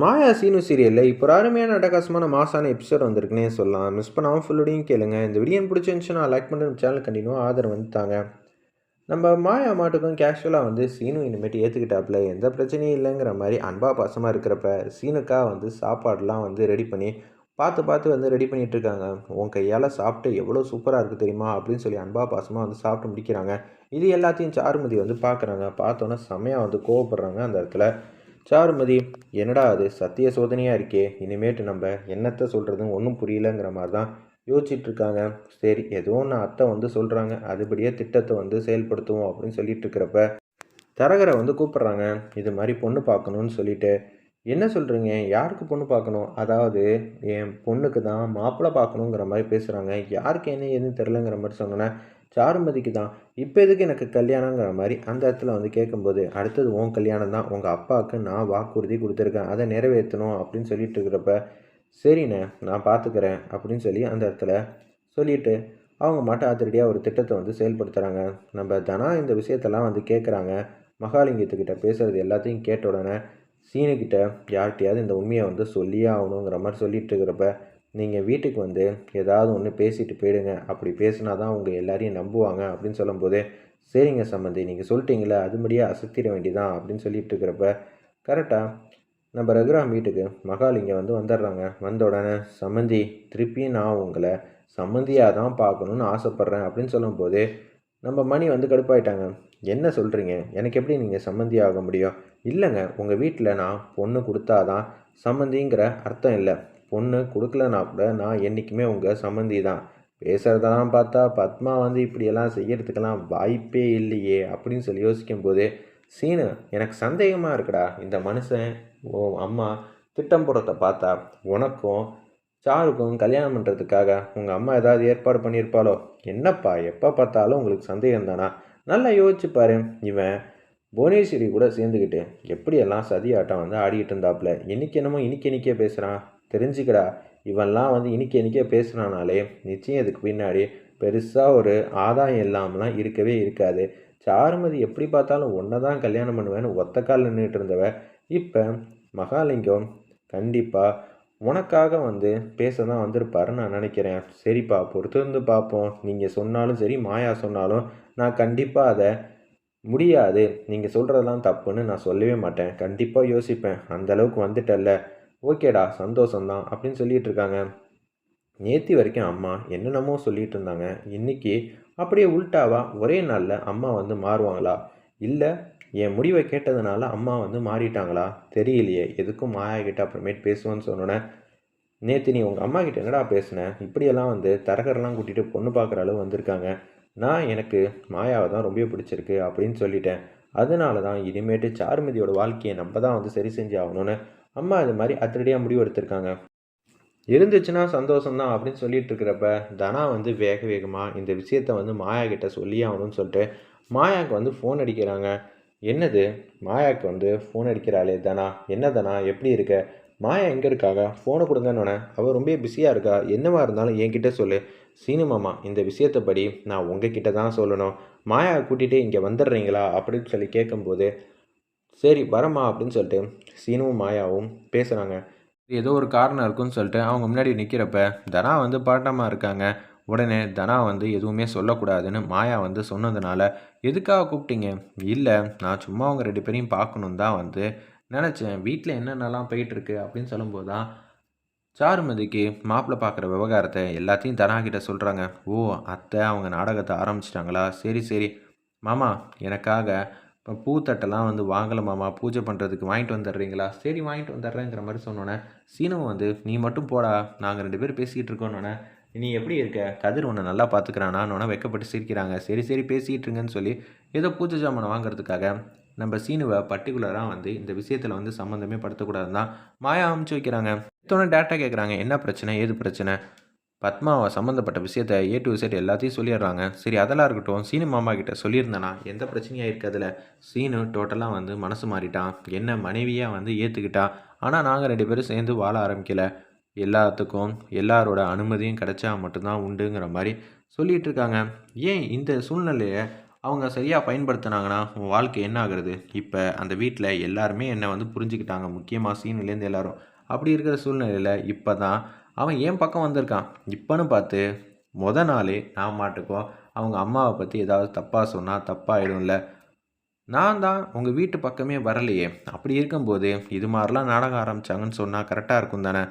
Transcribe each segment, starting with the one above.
மாயா சீனு சீரியலில் இப்போ அருமையான அட்டகாசமான மாசான எபிசோட் வந்திருக்குன்னே சொல்லலாம். மிஸ் பண்ணாமல் ஃபுல்லோடையும் கேளுங்க. இந்த வீடியோ பிடிச்சிருந்துச்சுன்னா லைக் பண்ணுற சேனல் கண்டினியூ ஆதரவு வந்து தாங்க. நம்ம மாயா மாட்டுக்கும் கேஷுவலாக வந்து சீனு இனிமேட்டு ஏற்றுக்கிட்டாப்புல எந்த பிரச்சனையும் இல்லைங்கிற மாதிரி அன்பா பாசமாக இருக்கிறப்ப சீனுக்கா வந்து சாப்பாடெலாம் வந்து ரெடி பண்ணி பார்த்து பார்த்து வந்து ரெடி பண்ணிகிட்டு இருக்காங்க. உன் கையால் சாப்பிட்டு எவ்வளோ சூப்பராக இருக்குது தெரியுமா? அப்படின்னு சொல்லி அன்பா பாசமாக வந்து சாப்பிட்டு முடிக்கிறாங்க. இது எல்லாத்தையும் சாருமதி வந்து பார்க்குறாங்க. பார்த்தோன்னே செம்மையாக வந்து கோவப்படுறாங்க அந்த இடத்துல. சாருமதி என்னடா அது? சத்திய சோதனையாக இருக்கே. இனிமேட்டு நம்ம என்னத்தை சொல்கிறதுன்னு ஒன்றும் புரியலங்கிற மாதிரி தான் யோசிச்சிட்ருக்காங்க. சரி ஏதோ ஒன்று அத்தை வந்து சொல்கிறாங்க அதுபடியே திட்டத்தை வந்து செயல்படுத்துவோம் அப்படின்னு சொல்லிட்டு இருக்கிறப்ப தரகரை வந்து கூப்பிட்றாங்க. இது மாதிரி பொண்ணு பார்க்கணுன்னு சொல்லிட்டு. என்ன சொல்கிறீங்க யாருக்கு பொண்ணு பார்க்கணும்? அதாவது என் பொண்ணுக்கு தான் மாப்பிள்ளை பார்க்கணுங்கிற மாதிரி பேசுகிறாங்க யாருக்கு என்ன எதுவும் தெரிலங்கிற மாதிரி சொன்னோன்னே சாருமதிக்கு தான். இப்போ எதுக்கு எனக்கு கல்யாணங்கிற மாதிரி அந்த இடத்துல வந்து கேட்கும்போது அடுத்தது உன் கல்யாணம் தான் உங்கள் அப்பாவுக்கு நான் வாக்குறுதி கொடுத்துருக்கேன் அதை நிறைவேற்றணும் அப்படின்னு சொல்லிட்டு இருக்கிறப்ப சரிண்ணே நான் பார்த்துக்கிறேன் அப்படின்னு சொல்லி அந்த இடத்துல சொல்லிட்டு அவங்க மட்டும் அதிரடியாக ஒரு திட்டத்தை வந்து செயல்படுத்துகிறாங்க நம்ம தனா இந்த விஷயத்தெல்லாம் வந்து கேட்குறாங்க. மகாலிங்கத்துக்கிட்ட பேசுகிறது எல்லாத்தையும் கேட்ட உடனே சீனுக்கிட்ட யார்கிட்டையாவது இந்த உண்மையை வந்து சொல்லியே ஆகணுங்கிற மாதிரி சொல்லிட்டு இருக்கிறப்ப நீங்கள் வீட்டுக்கு வந்து ஏதாவது ஒன்று பேசிட்டு போயிடுங்க. அப்படி பேசினா தான் உங்கள் எல்லாரையும் நம்புவாங்க அப்படின்னு சொல்லும்போது சரிங்க சம்மந்தி நீங்கள் சொல்லிட்டீங்களே அதுபடியே அசத்திட வேண்டியதான் அப்படின்னு சொல்லிட்டு இருக்கிறப்ப கரெக்டாக நம்ம ரகுராம் வீட்டுக்கு மகாலிங்க வந்து வந்துடுறாங்க. வந்த உடனே சம்மந்தி திருப்பியும் நான் உங்களை சம்மந்தியாக தான் பார்க்கணுன்னு ஆசைப்பட்றேன் அப்படின்னு சொல்லும்போது நம்ம மணி வந்து கடுப்பாயிட்டாங்க. என்ன சொல்கிறீங்க எனக்கு எப்படி நீங்கள் சம்மந்தி ஆக முடியும்? இல்லைங்க உங்கள் வீட்டில் நான் பொண்ணு கொடுத்தாதான் சம்மந்திங்கிற அர்த்தம் இல்லை. பொண்ணு கொடுக்கலனா கூட நான் என்றைக்குமே உங்கள் சம்மந்தி தான். பேசுகிறதெல்லாம் பார்த்தா பத்மா வந்து இப்படியெல்லாம் செய்யறதுக்கெல்லாம் வாய்ப்பே இல்லையே அப்படின்னு சொல்லி யோசிக்கும்போது சீனு எனக்கு சந்தேகமாக இருக்குடா இந்த மனுஷன் ஓ அம்மா திட்டம் போடுறத பார்த்தா உனக்கும் சாருக்கும் கல்யாணம் பண்ணுறதுக்காக உங்கள் அம்மா ஏதாவது ஏற்பாடு பண்ணியிருப்பாளோ? என்னப்பா எப்போ பார்த்தாலும் உங்களுக்கு சந்தேகம் தானா நல்லா யோசிச்சு பாரு. இவன் புவனேஸ்வரி கூட சேர்ந்துக்கிட்டு எப்படியெல்லாம் சதி ஆட்டம் வந்து ஆடிக்கிட்டு இருந்தாப்புல இன்னைக்கு என்னமோ இன்னைக்கு இன்னைக்கே பேசுகிறான் தெரிஞ்சுக்கடா. இவன்லாம் வந்து இன்றைக்கி இன்றைக்கே பேசுனானாலே நிச்சயம் இதுக்கு பின்னாடி பெருசாக ஒரு ஆதாயம் இல்லாமலாம் இருக்கவே இருக்காது. சாருமதி எப்படி பார்த்தாலும் ஒன்றை தான் கல்யாணம் பண்ணுவேன்னு ஒத்த கால் நின்றுட்டு இருந்தவ இப்போ மகாலிங்கம் கண்டிப்பாக உனக்காக வந்து பேச தான் வந்திருப்பாரு நான் நினைக்கிறேன். சரிப்பா பொறுத்து வந்து பார்ப்போம் நீங்கள் சொன்னாலும் சரி மாயா சொன்னாலும் நான் கண்டிப்பாக அதை முடியாது. நீங்கள் சொல்கிறதெல்லாம் தப்புன்னு நான் சொல்லவே மாட்டேன். கண்டிப்பாக யோசிப்பேன். அந்தளவுக்கு வந்துட்டல்ல. ஓகேடா சந்தோஷம்தான் அப்படின்னு சொல்லிட்டு இருக்காங்க நேத்தி வரைக்கும் அம்மா என்னென்னமோ சொல்லிட்டு இருந்தாங்க இன்னைக்கு அப்படியே உள்டாவா ஒரே நாளில் அம்மா வந்து மாறுவாங்களா? இல்லை என் முடிவை கேட்டதுனால அம்மா வந்து மாறிட்டாங்களா? தெரியலையே எதுக்கும் மாயா கிட்ட அப்புறமேட்டு பேசுவேன்னு சொன்னோன்னே நேற்று நீ உங்கள் அம்மா கிட்ட என்னடா பேசினேன் இப்படியெல்லாம் வந்து தரகரெல்லாம் கூட்டிகிட்டு பொண்ணு பார்க்குற அளவு வந்திருக்காங்க. நான் எனக்கு மாயாவை தான் ரொம்ப பிடிச்சிருக்கு அப்படின்னு சொல்லிட்டேன். அதனால தான் இனிமேட்டு சாருமதியோட வாழ்க்கையை நம்ம தான் வந்து சரி செஞ்சு ஆகணும்னு அம்மா இது மாதிரி அதிரடியாக முடிவு எடுத்திருக்காங்க. இருந்துச்சுன்னா சந்தோஷம்தான் அப்படின்னு சொல்லிட்டு இருக்கிறப்ப தனா வந்து வேக வேகமாக இந்த விஷயத்த வந்து மாயா கிட்ட சொல்லி ஆகணும்னு சொல்லிட்டு மாயாவுக்கு வந்து ஃபோன் அடிக்கிறாங்க. என்னது? மாயாவுக்கு வந்து ஃபோன் அடிக்கிறாளே தனா. என்ன தனா? எப்படி இருக்க? மாயா எங்கே இருக்காங்க ஃபோனை கொடுங்கன்னு அவள் ரொம்ப பிஸியாக இருக்கா? என்னவா இருந்தாலும் என்கிட்ட சொல்லு. சீனிமாமா இந்த விஷயத்தை படி நான் உங்ககிட்ட தான் சொல்லணும். மாயா கூட்டிகிட்டு இங்கே வந்துடுறீங்களா? அப்படின்னு சொல்லி கேட்கும்போது சரி வரமா அப்படின்னு சொல்லிட்டு சீனுவும் மாயாவும் பேசுகிறாங்க ஏதோ ஒரு காரணம் இருக்குன்னு சொல்லிட்டு அவங்க முன்னாடி நிற்கிறப்ப தனா வந்து பாட்டமாக இருக்காங்க. உடனே தனா வந்து எதுவுமே சொல்லக்கூடாதுன்னு மாயா வந்து சொன்னதுனால எதுக்காக கூப்பிட்டீங்க? இல்லை நான் சும்மா அவங்க ரெண்டு பேரையும் பார்க்கணும் தான் வந்து நினச்சேன். வீட்டில் என்னென்னலாம் போயிட்டுருக்கு அப்படின்னு சொல்லும்போது தான் சாருமதிக்கு மாப்பிள்ளை பார்க்குற விவகாரத்தை எல்லாத்தையும் தனா கிட்ட சொல்கிறாங்க ஓ அத்தை அவங்க நாடகத்தை ஆரம்பிச்சிட்டாங்களா? சரி சரி. மாமா எனக்காக இப்போ பூத்தட்டெல்லாம் வந்து வாங்கலை மாமா பூஜை பண்ணுறதுக்கு வாங்கிட்டு வந்துடுறீங்களா? சரி வாங்கிட்டு வந்துடுறேங்கிற மாதிரி சொன்னோன்னே சீனவும் வந்து நீ மட்டும் போடா நாங்கள் ரெண்டு பேரும் பேசிக்கிட்டு இருக்கோன்னொன்னே நீ எப்படி இருக்க? கதிர் உன்னை நல்லா பார்த்துக்கிறானான்னு வைக்கப்பட்டு சிரிக்கிறாங்க. சரி சரி பேசிகிட்டு இருங்கன்னு சொல்லி ஏதோ பூஜை ஜாமான் வாங்குறதுக்காக நம்ம சீனுவை பர்டிகுலராக வந்து இந்த விஷயத்தில் வந்து சம்மந்தமே படுத்தக்கூடாதுன்னு தான் மாயா அமுச்சு வைக்கிறாங்க. இத்தோட டேட்டா கேட்குறாங்க. என்ன பிரச்சனை? ஏது பிரச்சனை? பத்மாவை சம்மந்தப்பட்ட விஷயத்த ஏ டு விசேட் எல்லாத்தையும் சொல்லிடுறாங்க. சரி அதெல்லாம் இருக்கட்டும். சீனு மாமா கிட்ட சொல்லியிருந்தேனா எந்த பிரச்சனையாக இருக்குது சீனு டோட்டலாக வந்து மனசு மாறிட்டான். என்ன மனைவியாக வந்து ஏற்றுக்கிட்டான் ஆனால் நாங்கள் ரெண்டு பேரும் சேர்ந்து வாழ ஆரம்பிக்கல. எல்லாத்துக்கும் எல்லாரோட அனுமதியும் கிடைச்சா மட்டும்தான் உண்டுங்கிற மாதிரி சொல்லிகிட்டு இருக்காங்க ஏன் இந்த சூழ்நிலையை அவங்க சரியாக பயன்படுத்தினாங்கன்னா உன் வாழ்க்கை என்ன ஆகுறது? இப்போ அந்த வீட்டில் எல்லாருமே என்னை வந்து புரிஞ்சுக்கிட்டாங்க. முக்கியமாக சீனுலேருந்து எல்லாரும். அப்படி இருக்கிற சூழ்நிலையில் இப்போ தான் அவன் என் பக்கம் வந்திருக்கான்? இப்போன்னு பார்த்து முத நாளே நான் மாட்டுக்கோ அவங்க அம்மாவை பற்றி ஏதாவது தப்பாக சொன்னால் தப்பாகிடும்ல நான் தான் உங்கள் வீட்டு பக்கமே வரலையே. அப்படி இருக்கும்போது இது மாதிரிலாம் நாடகம் ஆரம்பித்தாங்கன்னு சொன்னால் கரெக்டாக இருக்கும் தானே?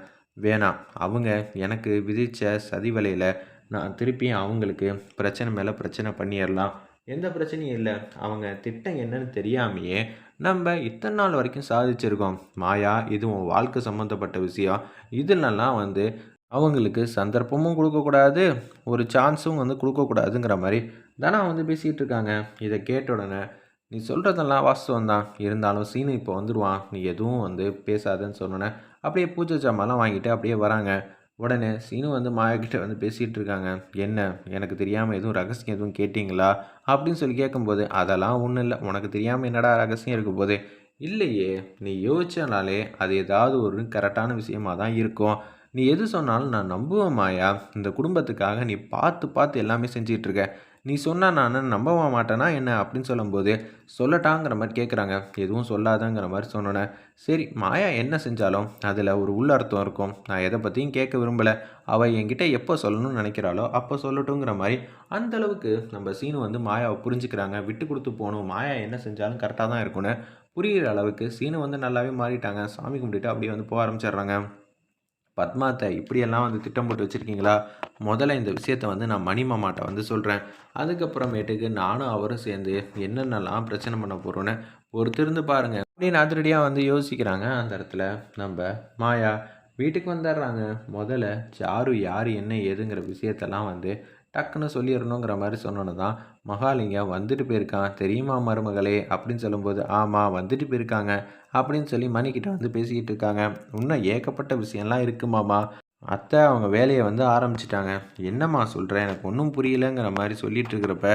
வேணாம். அவங்க எனக்கு விதித்த சதி வலையில் நான் திருப்பியும் அவங்களுக்கு பிரச்சனை மேலே பிரச்சனை பண்ணிடலாம். எந்த பிரச்சனையும் இல்லை. அவங்க திட்டம் என்னன்னு தெரியாமையே நம்ம இத்தனை நாள் வரைக்கும் சாதிச்சிருக்கோம். மாயா இது உன் வாழ்க்கை சம்மந்தப்பட்ட விஷயம் இதுலலாம் வந்து அவங்களுக்கு சந்தர்ப்பமும் கொடுக்கக்கூடாது ஒரு சான்ஸும் வந்து கொடுக்கக்கூடாதுங்கிற மாதிரி தானே வந்து பேசிகிட்டு இருக்காங்க. இதை கேட்ட உடனே நீ சொல்கிறதெல்லாம் வாஸ்தவம் தான். இருந்தாலும் சீனு இப்போ வந்துடுவான் நீ எதுவும் வந்து பேசாதன்னு சொன்னோன்னே அப்படியே பூஜை சாமான்லாம் வாங்கிட்டு அப்படியே வராங்க. உடனே சீனு வந்து மாயா வந்து பேசிகிட்டு இருக்காங்க என்ன? எனக்கு தெரியாமல் எதுவும் ரகசியம் எதுவும் கேட்டிங்களா? அப்படின்னு சொல்லி கேட்கும்போது அதெல்லாம் ஒன்றும் இல்லை. உனக்கு தெரியாமல் என்னடா ரகசியம் இருக்கும் போது இல்லையே. நீ யோசிச்சனாலே அது ஏதாவது ஒரு கரெக்டான விஷயமா தான் இருக்கும். நீ எது சொன்னாலும் நான் நம்புவேன் மாயா. இந்த குடும்பத்துக்காக நீ பார்த்து பார்த்து எல்லாமே செஞ்சிகிட்ருக்க நீ சொன்னால் நான் நம்பவ மாட்டேனா என்ன அப்படின்னு சொல்லும்போது சொல்லட்டாங்கிற மாதிரி கேட்குறாங்க எதுவும் சொல்லாதங்கிற மாதிரி சொன்னோன்னே சரி மாயா என்ன செஞ்சாலும் அதில் ஒரு உள்ளர்த்தம் இருக்கும். நான் எதை பற்றியும் கேட்க விரும்பலை. அவள் என்கிட்ட எப்போ சொல்லணும்னு நினைக்கிறாளோ அப்போ சொல்லட்டுங்கிற மாதிரி. அந்தளவுக்கு நம்ம சீனு வந்து மாயாவை புரிஞ்சுக்கிறாங்க. விட்டு கொடுத்து போகணும். மாயா என்ன செஞ்சாலும் கரெக்டாக தான் இருக்கும்னு புரிகிற அளவுக்கு சீனு வந்து நல்லாவே மாறிட்டாங்க. சாமி கும்பிட்டுட்டு அப்படியே வந்து போக ஆரம்பிச்சிடுறாங்க. பத்மாத்தை இப்படியெல்லாம் வந்து திட்டம் போட்டு வச்சுருக்கீங்களா? முதல்ல இந்த விஷயத்த வந்து நான் மணிமாமாட்ட வந்து சொல்கிறேன் அதுக்கப்புறமேட்டுக்கு நானும் அவரும் சேர்ந்து என்னென்னலாம் பிரச்சனை பண்ண போகிறோன்னு பொறுத்திருந்து பாருங்கள் அப்படின்னு அதிரடியாக வந்து யோசிக்கிறாங்க. அந்த இடத்துல நம்ம மாயா வீட்டுக்கு வந்துடுறாங்க. முதல்ல சாரு யார் என்ன ஏதுங்கிற விஷயத்தெல்லாம் வந்து டக்குன்னு சொல்லிடணுங்கிற மாதிரி சொன்னோன்னு தான் மகாலிங்கம் வந்துட்டு போயிருக்கான் தெரியுமா மருமகளே? அப்படின்னு சொல்லும்போது ஆமாம் வந்துட்டு போயிருக்காங்க அப்படின்னு சொல்லி மணிக்கிட்ட வந்து பேசிக்கிட்டு இருக்காங்க. இன்னும் ஏகப்பட்ட விஷயம்லாம் இருக்குமாமா அத்தை அவங்க வேலையை வந்து ஆரம்பிச்சிட்டாங்க. என்னம்மா சொல்கிறேன் எனக்கு ஒன்றும் புரியலைங்கிற மாதிரி சொல்லிட்டு இருக்கிறப்ப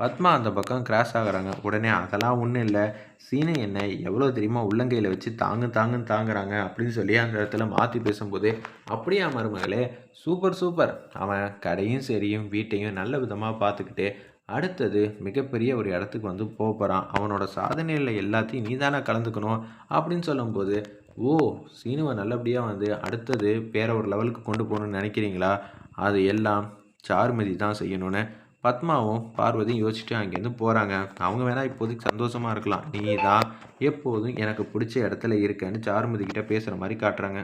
பத்மா அந்த பக்கம் கிராஸ் ஆகுறாங்க. உடனே அதெல்லாம் ஒன்றும் இல்லை. சீனை என்ன எவ்வளோ தெரியுமா உள்ளங்கையில் வச்சு தாங்கு தாங்குன்னு தாங்குறாங்க அப்படின்னு சொல்லி அந்த இடத்துல மாற்றி பேசும்போது அப்படியே மருமகளே சூப்பர் சூப்பர் அவன் கடையும் சரியும் வீட்டையும் நல்ல விதமாக பார்த்துக்கிட்டு அடுத்தது மிகப்பெரிய ஒரு இடத்துக்கு வந்து போக போகிறான் அவனோட சாதனையில் எல்லாத்தையும் நீ தானே கலந்துக்கணும் அப்படின்னு சொல்லும்போது ஓ சீனுவை நல்லபடியாக வந்து அடுத்தது வேற ஒரு லெவலுக்கு கொண்டு போகணுன்னு நினைக்கிறீங்களா? அது எல்லாம் சார்மதி தான் செய்யணும்னு பத்மாவும் பார்வதியும் யோசிச்சுட்டு அங்கேருந்து போகிறாங்க அவங்க வேணால் இப்போதைக்கு சந்தோஷமாக இருக்கலாம். நீ தான் எப்போதும் எனக்கு பிடிச்ச இடத்துல இருக்கேன்னு சாருமதி கிட்டே பேசுகிற மாதிரி காட்டுறாங்க.